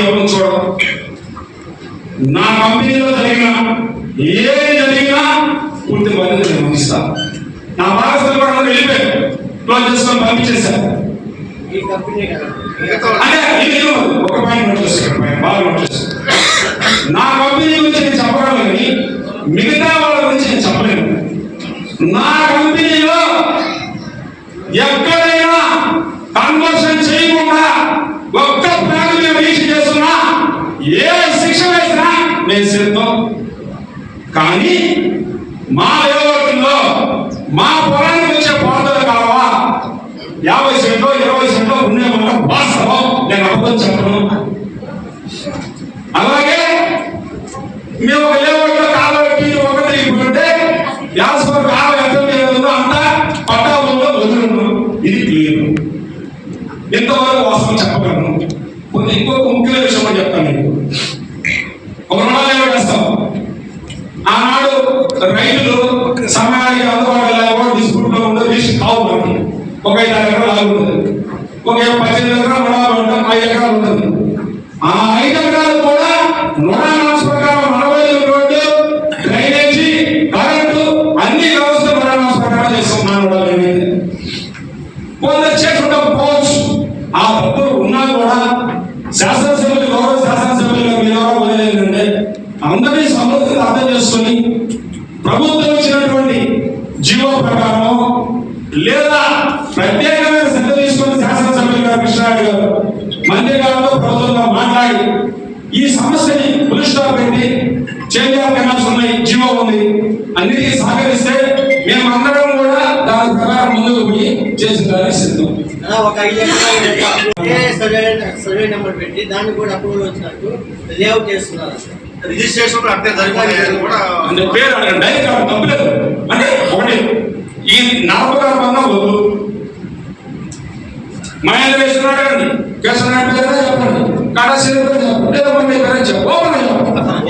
ఎవరి చూడడం నా కంపెనీలో జరిగిన ఏది జరిగినా పూర్తి బాధ్యత నేను వహిస్తాను నా భాగస్వామి కూడా అందరూ వెళ్ళిపోయారు. క్లోజ్ చేసుకొని పంపించేశారు అంటే ఇది ఒక పాయింట్ నోట్ బాగా నోట్ నా కంపెనీ గురించి నేను చెప్పగలను కానీ మిగతా వాళ్ళ గురించి నేను చెప్పలేను. నా కంపెనీలో ఎక్కడైనా సిద్ధం కానీ మా యోగంలో మా పొలానికి వచ్చే పాటలు కావా? యాభై సెంట్లో ఇరవై సెంట్లో ఉండే మాట వాస్తవం. నేను అబద్ధం చెప్పను అలాగే మేము ఒక లేఅవుట్లో కాలువకి ఒకటి ఇప్పుడుంటే యాసపై కాలువ ఎంత మీద ఉందో అంతా పట్టా ఉందో వదులును ఇది క్లియర్ ఎంతవరకు వాస్తవం చెప్పగలను కొన్ని ఇంకొక ముఖ్యమైన విషయం కూడా చెప్తాను మీకు ఒక రుణాలు వేస్తాం ఆనాడు రైతులు సమయానికి అందుబాటులో లేకపోవడం డిస్ప్యూట్లో ఉండే లిస్ట్ కావు మనకి ఒక ఐదు ఆరు ఎకరాలు ఉంటుంది. ఒక పద్దెనిమిది ఎకరాలు రుణాలు ఉంటాం ఐదు ఎకరాలు ఉంటుంది. ఆ ఐదు ఎకరాలు కూడా రుణానాశ ప్రకారం నలభై రోడ్డు డ్రైనేజీ కరెంటు అన్ని వ్యవస్థలు వ్యవస్థ రుణానాశ ప్రకారం చేస్తున్నాను కొంత చేసుకుంటా పోవచ్చు. ఆ తప్పులు ఉన్నా కూడా శాసనసభ్యులు గౌరవ శాసనసభ్యులు మీరు ఎవరో వదిలేదంటే అందరినీ సమృద్ధిని అర్థం చేసుకొని ప్రభుత్వం ఇచ్చినటువంటి జీవో ప్రకారం లేదా ప్రత్యేకమైన శ్రద్ధ తీసుకుని శాసనసభ్యులు గారు కృష్ణారెడ్డి గారు మంత్రి గారితో ప్రభుత్వంలో మాట్లాడి ఈ సమస్యని పులి స్టాప్ పెట్టి చేయాలి కెనాల్స్ ఉన్నాయి జీవో ఉంది. అన్నిటికీ సహకరిస్తే మేము అందరం కూడా దాని ప్రకారం ముందుకు పోయి చేసిన దాన్ని సిద్ధం ఒక సర్వే నెంబర్ పెట్టి దాన్ని కూడా అప్రూవల్ వచ్చినట్టు లేఅవుట్ చేస్తున్నారు. రిజిస్ట్రేషన్ కూడా అట్టే జరిగిపోయాయని కూడా అంటే పేరు అడగండి. తప్పులేదు అంటే ఒకటి ఈ నలభై మంది వద్దు. మహేంద్ర వేస్తున్నాడు కేశవనాయుడు పేరు చెప్పండి.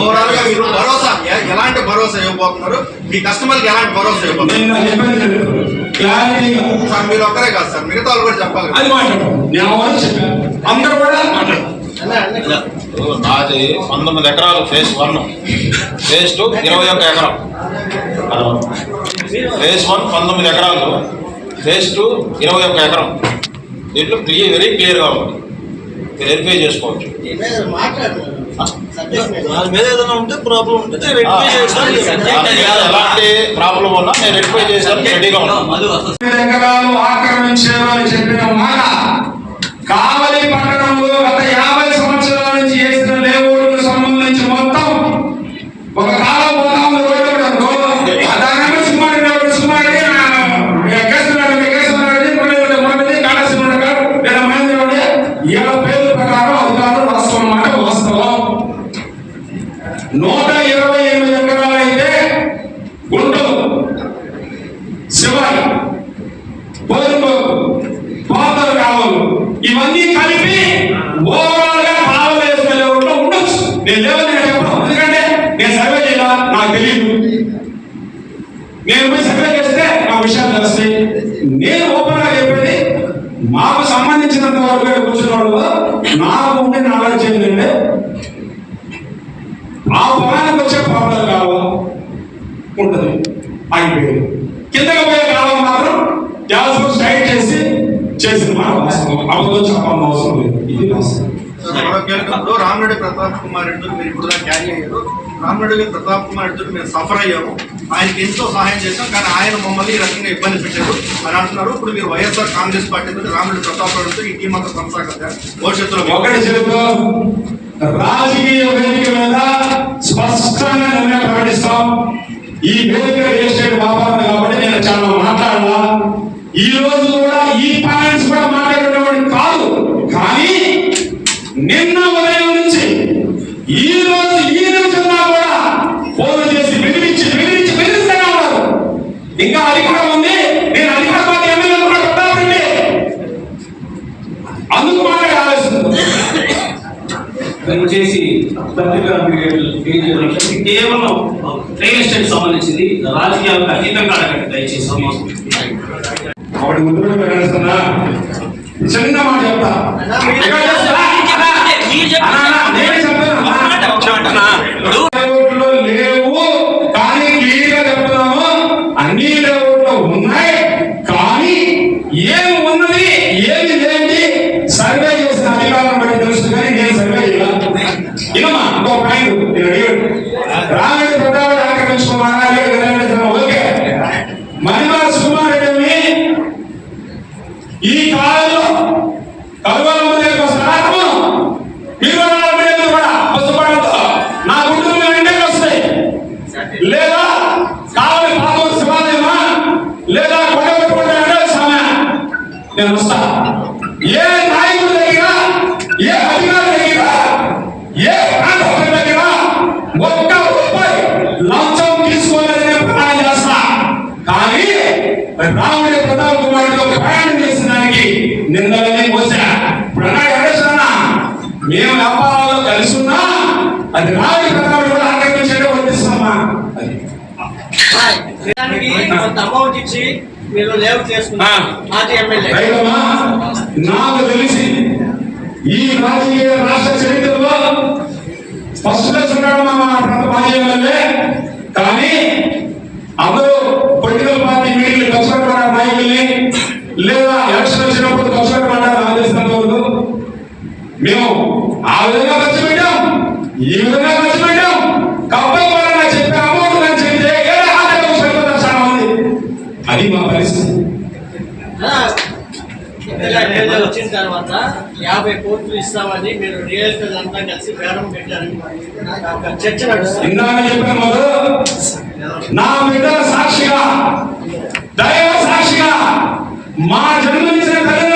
ఓవరాల్గా మీరు భరోసా ఎలాంటి భరోసా ఇవ్వబోతున్నారు? మీ కస్టమర్కి ఎలాంటి భరోసా ఇవ్వబోతున్నారు? సార్ మీరు ఒక్కరే కాదు సార్. మిగతా వాళ్ళు కూడా చెప్పాలి. అది అందరూ కూడా అన్న అన్న నాది పంతొమ్మిది ఎకరాలు ఫేజ్ వన్. ఫేజ్ టూ ఇరవై ఒక్క ఎకరం. ఫేజ్ వన్ పంతొమ్మిది ఎకరాలు. ఫేజ్ టూ ఇరవై ఒక్క ఎకరం. దీంట్లో క్లియర్ వెరీ క్లియర్గా ఉంది. వెరిఫై చేసుకోవచ్చు. ఎలాంటి ప్రాబ్లం ఉన్నా నేను రెడీగా ఉన్నాను ఆక్రమించారు అని చెప్పిన మాట. కావలి పట్టణంలో గత యాభై సంవత్సరాల నుంచి చేసిన లేఅవుట్కు సంబంధించి మొత్తం ఒక కాలం పోతాము రోడ్డు కూడా గౌరవం. అదానంగా సుమారు లేఅవుట్ సుమారు కేసున్నాడు కేసున్నాడు కొన్ని మొదటి కాళేశ్వరం గారు లేదా మహేంద్రుడు ఏళ్ళ పేర్ల ప్రకారం అధికారులు రాష్ట్రం మాట వాస్తవం నూట ఇరవై ఎనిమిది ఎకరాలు అయితే గుంటలు శివాయి బోధనబాబు పాతలు కావాలి ఇవన్నీ కలిపి ఓవరాల్గా వేసుకునే ఉండొచ్చు. నేను లేవని నేను చెప్పను. ఎందుకంటే నేను సర్వే చేయాల? నాకు తెలియదు నేను పోయి సర్వే చేస్తే నా విషయాలు తెలుస్తాయి. నేను ఓపెన్గా చెప్పేది మాకు సంబంధించినంత వరకు కూర్చున్న వాళ్ళు నాకు ఉండే నాలెడ్జ్ ఏంటంటే ఆ పొలానికి వచ్చే ప్రాబ్లం కావాలి ఉంటుంది. ఆగిపోయింది కిందకి అబద్ధం చెప్పాల్సిన అవసరం లేదు. ఇది ఇప్పుడు రామరెడ్డి ప్రతాప్ కుమార్ రెడ్డి మీరు ఇప్పుడు క్యారీ అయ్యారు. రామరెడ్డి ప్రతాప్ కుమార్ రెడ్డి మేము సఫర్ అయ్యాము ఆయనకి ఎంతో సహాయం చేశాం కానీ ఆయన మమ్మల్ని ఈ రకంగా ఇబ్బంది పెట్టారు. అని అంటున్నారు ఇప్పుడు మీరు వైఎస్ఆర్ కాంగ్రెస్ పార్టీ తోటి రామరెడ్డి ప్రతాప్ రెడ్డితో ఈ టీం అంతా కొనసాగుతారు భవిష్యత్తులో ఒకటి చెబుతూ రాజకీయ వేదిక మీద స్పష్టంగా నిర్ణయం ప్రకటిస్తాం. ఈ వేదిక రియల్ ఎస్టేట్ వ్యాపారం కాబట్టి నేను చాలా మాట్లాడాలా. ఈ రోజు కూడా ఈ పాయింట్స్ కూడా మాట్లాడేటువంటి కాదు కానీ నిన్న ఉదయం నుంచి ఈ రోజు ఈ నిమిషంలో కూడా ఫోన్ చేసి బెదిరించి బెదిరించి బెదిరిస్తూనే ఉన్నారు ఇంకా అధికారం ఉంది. నేను అధికార పార్టీ ఎమ్మెల్యే కూడా కొట్టాలండి అందుకు మాట్లాడే ఆలోచన. దయచేసి పత్రికా కేవలం రియల్ ఎస్టేట్ సంబంధించింది రాజకీయాలకు అతీతంగా అడగండి దయచేసి సమాసం ఒకటి ముందు చిన్న మాట చెప్తా. చేయాలి ఇంకో పాయింట్ నేను అడిగాడు రామిడి ప్రతాప్ ఆక్రమించుకున్నారా లేదు ఓకే. ఈ కాలంలో కలువల ముందుకు వస్తారా మీరు కూడా నా గుండెలు వెంటనే వస్తాయి. లేదా కావలి పాపం శివాలయమా? లేదా కొండపెట్టుకుంటే నేను వస్తా. రాముడి ప్రతాప్ కుమారుడితో ప్రయాణం చేసిన దానికి నిందలని మోసా. ఇప్పుడు మేము వ్యాపారాల్లో కలిసి ఉన్నా అది రాముడి ప్రతాప్ కూడా ఆక్రమించడం వర్తిస్తామా అది. దానికి కొంత అమౌంట్ ఇచ్చి మీరు. మాజీ ఎమ్మెల్యే. నాకు తెలిసి ఈ రాజకీయ రాష్ట్ర చరిత్రలో ఫస్ట్ క్లాస్ ఉన్నాడు మా ప్రాంత మాజీ ఎమ్మెల్యే. కానీ అందరూ పొలిటికల్ పార్టీ మేము ఆ విధంగా ఖర్చు పెట్టాం ఈ విధంగా ఖర్చు పెట్టాం కబ్బాయి పరంగా చెప్పే అమౌంట్ అని చెప్తే సరిపోతారు చాలా మంది అది మా పరిస్థితి. వచ్చిన తర్వాత యాభై కోట్లు ఇస్తామని మీరు రియల్ అంతా కలిసి బేరం చర్చ నడుస్తుంది. నా సాక్షిగా దైవ సాక్షిగా మా జన్మనిచ్చిన తల్లిదండ్రుల